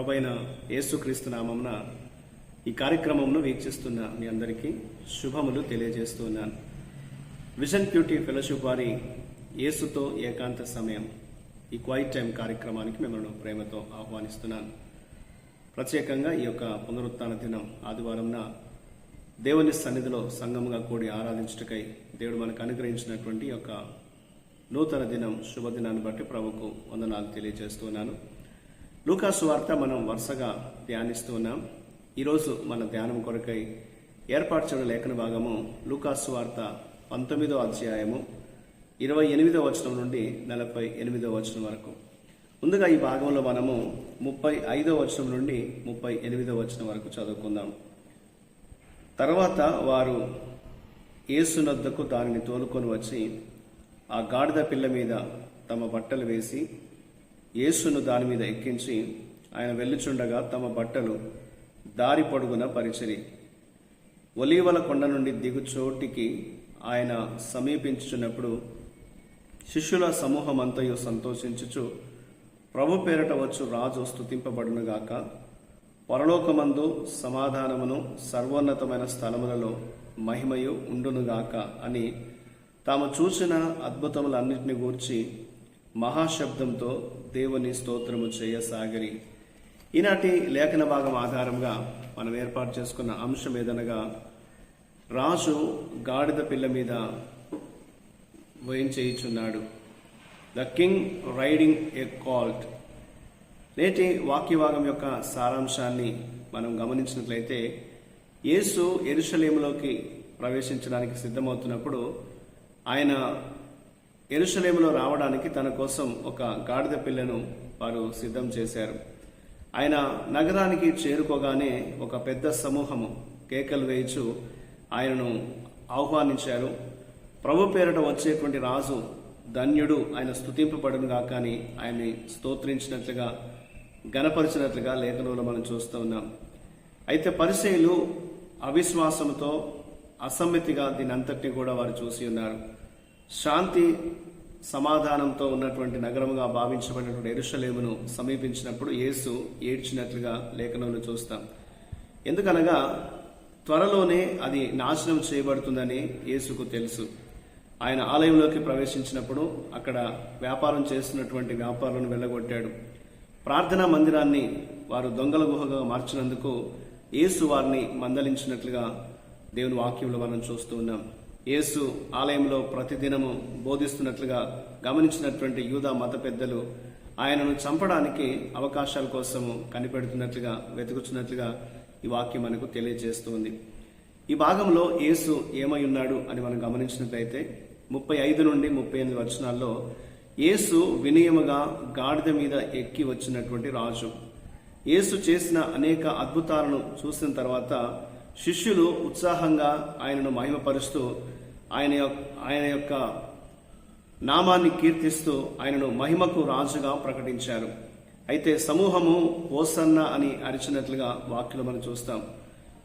ప్రభైన యేసుక్రీస్తు నామమున ఈ కార్యక్రమంను వీక్షిస్తున్న మీ అందరికీ శుభములు తెలియజేస్తూ ఉన్నాను. విజన్ బ్యూటీ ఫెలోషిప్ వారి యేసుతో ఏకాంత సమయం ఈ క్వైట్ టైం కార్యక్రమానికి మిమ్మల్ని ప్రేమతో ఆహ్వానిస్తున్నాను. ప్రత్యేకంగా ఈ యొక్క పునరుత్న దినం ఆదివారంన దేవుని సన్నిధిలో సంఘముగా కూడి ఆరాధించుటకై దేవుడు మనకు అనుగ్రహించినటువంటి ఈ యొక్క నూతన దినం శుభదినాన్ని బట్టి ప్రభుకు వందనాలు తెలియజేస్తున్నాను లూకాసు వార్త మనం వరుసగా ధ్యానిస్తూ ఉన్నాం. ఈరోజు మన ధ్యానం కొరకై ఏర్పాటు లేఖన భాగము లూకాసు వార్త పంతొమ్మిదో అధ్యాయము ఇరవై ఎనిమిదో వచనం నుండి నలభై ఎనిమిదో వచనం వరకు. ముందుగా ఈ భాగంలో మనము ముప్పై ఐదో వచనం నుండి ముప్పై ఎనిమిదో వచనం వరకు చదువుకుందాం. తర్వాత వారు ఏసునద్దకు దానిని తోలుకొని వచ్చి ఆ గాడిద పిల్ల మీద తమ బట్టలు వేసి యేసును దాని మీద ఎక్కించి ఆయన వెళ్ళుచుండగా తమ బట్టలు దారి పొడుగున పరిచరి. ఒలీవల కొండ నుండి దిగు చోటికి ఆయన సమీపించుచున్నప్పుడు శిష్యుల సమూహమంతయు సంతోషించుచు ప్రభు పేరట వచ్చు రాజు స్థుతింపబడునుగాక పరలోకమందు సమాధానమును సర్వోన్నతమైన స్థలములలో మహిమయు ఉండునుగాక అని తాము చూసిన అద్భుతములన్నింటిని గూర్చి మహాశబ్దంతో దేవుని స్తోత్రము చేయసాగరి. ఈనాటి లేఖన భాగం ఆధారంగా మనం ఏర్పాటు చేసుకున్న అంశం ఏదనగా రాజు గాడిద పిల్ల మీద వేయించేయుచున్నాడు the king riding a colt. నేటి వాక్యభాగం యొక్క సారాంశాన్ని మనం గమనించినట్లయితే యేసు ఎరుషలేములోకి ప్రవేశించడానికి సిద్ధమవుతున్నప్పుడు ఆయన ఎరుషలేములో రావడానికి తన కోసం ఒక గాడిద పిల్లను వారు సిద్ధం చేశారు. ఆయన నగరానికి చేరుకోగానే ఒక పెద్ద సమూహము కేకలు వేయచు ఆయనను ఆహ్వానించారు. ప్రభు పేరట వచ్చేటువంటి రాజు ధన్యుడు ఆయన స్థుతింపబడును గాక అని ఆయన్ని స్తోత్రించినట్లుగా గనపరిచినట్లుగా లేఖనంలో మనం చూస్తూ ఉన్నాం. అయితే పరిశైలు అవిశ్వాసంతో అసమ్మతిగా దీని అంతటిని కూడా వారు చూసి ఉన్నారు. శాంతి సమాధానంతో ఉన్నటువంటి నగరముగా భావించబడినటువంటి ఎరుషలేమును సమీపించినప్పుడు యేసు ఏడ్చినట్లుగా లేఖనంలో చూస్తాం. ఎందుకనగా త్వరలోనే అది నాశనం చేయబడుతుందని యేసుకు తెలుసు. ఆయన ఆలయంలోకి ప్రవేశించినప్పుడు అక్కడ వ్యాపారం చేస్తున్నటువంటి వ్యాపారులను వెళ్ళగొట్టాడు. ప్రార్థనా మందిరాన్ని వారు దొంగల గుహగా మార్చినందుకు యేసు వారిని మందలించినట్లుగా దేవుని వాక్యంలో మనం చూస్తూ ఉన్నాం. యేసు ఆలయంలో ప్రతిదినము బోధిస్తున్నట్లుగా గమనించినటువంటి యూదా మత పెద్దలు ఆయనను చంపడానికి అవకాశాల కోసము కనిపెడుతున్నట్లుగా వెతుకుతున్నట్లుగా ఈ వాక్యం మనకు తెలియజేస్తుంది. ఈ భాగంలో యేసు ఏమై ఉన్నాడు అని మనం గమనించినట్లయితే ముప్పై ఐదు నుండి ముప్పై ఎనిమిది వచనాల్లో యేసు వినయముగా గాడిద మీద ఎక్కి వచ్చినటువంటి రాజు. యేసు చేసిన అనేక అద్భుతాలను చూసిన తర్వాత శిష్యులు ఉత్సాహంగా ఆయనను మహిమపరుస్తూ ఆయన ఆయన యొక్క నామాన్ని కీర్తిస్తూ ఆయనను మహిమకు రాజుగా ప్రకటించారు. అయితే సమూహము ఓసన్న అని అరిచినట్లుగా వాక్యలు మనం చూస్తాం.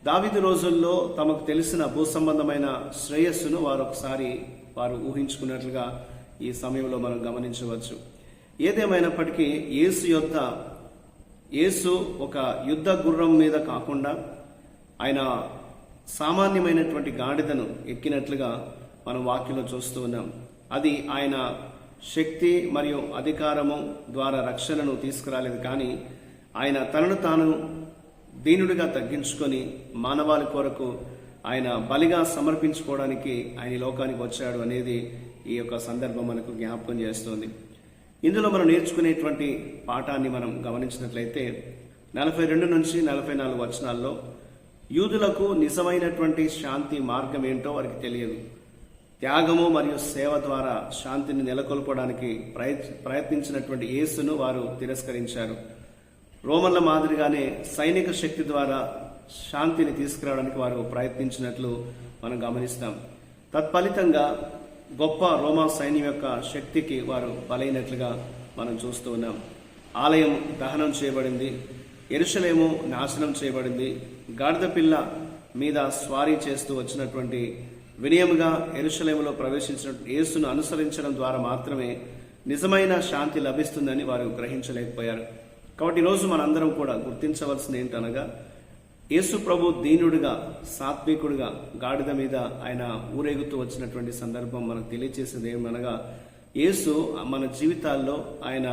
దావిది రోజుల్లో తమకు తెలిసిన భూ సంబంధమైన శ్రేయస్సును వారు ఒకసారి వారు ఊహించుకున్నట్లుగా ఈ సమయంలో మనం గమనించవచ్చు. ఏదేమైనప్పటికీ యేసు యొక్క యేసు ఒక యుద్ధ గుర్రం మీద కాకుండా ఆయన సామాన్యమైనటువంటి గాడిదను ఎక్కినట్లుగా మనం వాక్యంలో చూస్తూ ఉన్నాం. అది ఆయన శక్తి మరియు అధికారము ద్వారా రక్షణను తీసుకురాలేదు కానీ ఆయన తనను తాను దీనుడిగా తగ్గించుకొని మానవాళి కొరకు ఆయన బలిగా సమర్పించుకోవడానికి ఆయన ఈ లోకానికి వచ్చాడు అనేది ఈ యొక్క సందర్భం మనకు జ్ఞాపకం చేస్తుంది. ఇందులో మనం నేర్చుకునేటువంటి పాఠాన్ని మనం గమనించినట్లయితే నలభై రెండు నుంచి నలభై నాలుగు వచనాల్లో యూదులకు నిజమైనటువంటి శాంతి మార్గం ఏంటో వారికి తెలియదు. త్యాగము మరియు సేవ ద్వారా శాంతిని నెలకొల్పడానికి ప్రయత్నించినటువంటి యేసును వారు తిరస్కరించారు. రోమన్ల మాదిరిగానే సైనిక శక్తి ద్వారా శాంతిని తీసుకురావడానికి వారు ప్రయత్నించినట్లు మనం గమనిస్తాం. తత్ఫలితంగా గొప్ప రోమా సైన్యం యొక్క శక్తికి వారు బలైనట్లుగా మనం చూస్తూ ఉన్నాం. ఆలయం దహనం చేయబడింది. ఎరుషలేము నాశనం చేయబడింది. గాడిద పిల్ల మీద స్వారీ చేస్తూ వచ్చినటువంటి వినయముగా ఎరుషలేములో ప్రవేశించిన యేసును అనుసరించడం ద్వారా మాత్రమే నిజమైన శాంతి లభిస్తుందని వారు గ్రహించలేకపోయారు. కాబట్టి ఈరోజు మనందరం కూడా గుర్తించవలసింది ఏంటనగా యేసు ప్రభు దీనుడిగా సాత్వికుడిగా గాడిద మీద ఆయన ఊరేగుతూ వచ్చినటువంటి సందర్భం మనకు తెలియచేసేది ఏమనగా యేసు మన జీవితాల్లో ఆయన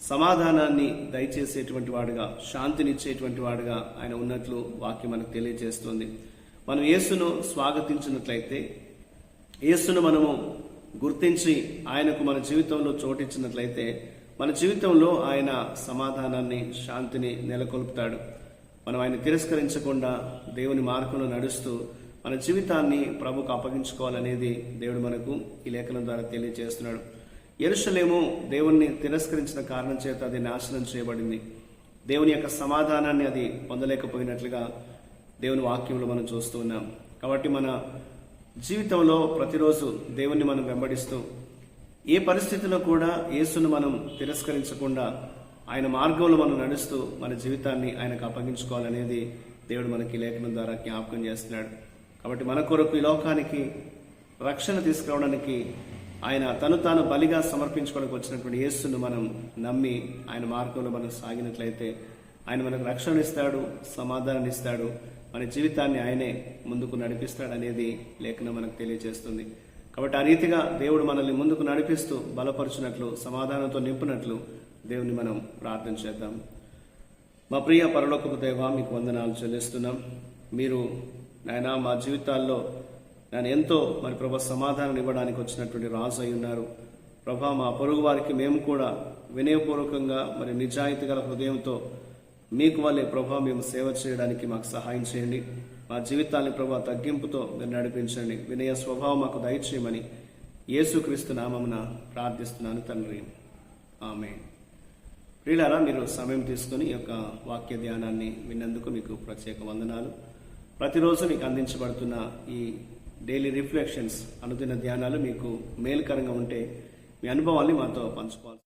సమాధానాన్ని దయచేసేటువంటి వాడుగా శాంతినిచ్చేటువంటి వాడుగా ఆయన ఉన్నట్లు వాక్యం మనకు తెలియజేస్తుంది. మనం యేసును స్వాగతించినట్లయితే యేసును మనము గుర్తించి ఆయనకు మన జీవితంలో చోటిచ్చినట్లయితే మన జీవితంలో ఆయన సమాధానాన్ని శాంతిని నెలకొల్పుతాడు. మనం ఆయన తిరస్కరించకుండా దేవుని మార్గంలో నడుస్తూ మన జీవితాన్ని ప్రభుకు అప్పగించుకోవాలనేది దేవుడు మనకు ఈ లేఖనం ద్వారా తెలియజేస్తున్నాడు. ఎరుషలేము దేవుణ్ణి తిరస్కరించిన కారణం చేత అది నాశనం చేయబడింది. దేవుని యొక్క సమాధానాన్ని అది పొందలేకపోయినట్లుగా దేవుని వాక్యంలో మనం చూస్తూ ఉన్నాం. కాబట్టి మన జీవితంలో ప్రతిరోజు దేవుణ్ణి మనం వెంబడిస్తూ ఏ పరిస్థితిలో కూడా యేసును మనం తిరస్కరించకుండా ఆయన మార్గంలో మనం నడుస్తూ మన జీవితాన్ని ఆయనకు అప్పగించుకోవాలనేది దేవుడు మనకి లేఖనం ద్వారా జ్ఞాపకం చేస్తున్నాడు. కాబట్టి మన కొరకు ఈ లోకానికి రక్షణ తీసుకురావడానికి ఆయన తను తాను బలిగా సమర్పించుకోవడానికి వచ్చినటువంటి యేసును మనం నమ్మి ఆయన మార్గంలో మనం సాగినట్లయితే ఆయన మనకు రక్షణ ఇస్తాడు సమాధానం ఇస్తాడు మన జీవితాన్ని ఆయనే ముందుకు నడిపిస్తాడు అనేది లేఖనం మనకు తెలియజేస్తుంది. కాబట్టి ఆ రీతిగా దేవుడు మనల్ని ముందుకు నడిపిస్తూ బలపరుచినట్లు సమాధానంతో నింపినట్లు దేవుని మనం ప్రార్థన చేద్దాం. మా ప్రియ పరలోకపు దేవ మీకు వందనాలు చెల్లిస్తున్నాం. మీరు నాయన మా జీవితాల్లో నేను ఎంతో మరి ప్రభా సమాధానం ఇవ్వడానికి వచ్చినటువంటి రాజు అయి ఉన్నారు. ప్రభా మా పొరుగు వారికి మేము కూడా వినయపూర్వకంగా మరి నిజాయితీ గల హృదయంతో మీకు వల్లే ప్రభా మేము సేవ చేయడానికి మాకు సహాయం చేయండి. మా జీవితాన్ని ప్రభా తగ్గింపుతో మీరు నడిపించండి. వినయ స్వభావం మాకు దయచేయమని యేసుక్రీస్తు నామమున ప్రార్థిస్తున్నాను తండ్రి. ఆమె ప్రియులారా మీరు సమయం తీసుకుని ఈ యొక్క వాక్య ధ్యానాన్ని విన్నందుకు మీకు ప్రత్యేక వందనాలు. ప్రతిరోజు మీకు అందించబడుతున్న ఈ డైలీ రిఫ్లెక్షన్స్ అనుదిన ధ్యానాలు మీకు మేలుకరంగా ఉంటే మీ అనుభవాల్ని మాతో పంచుకోవాలి.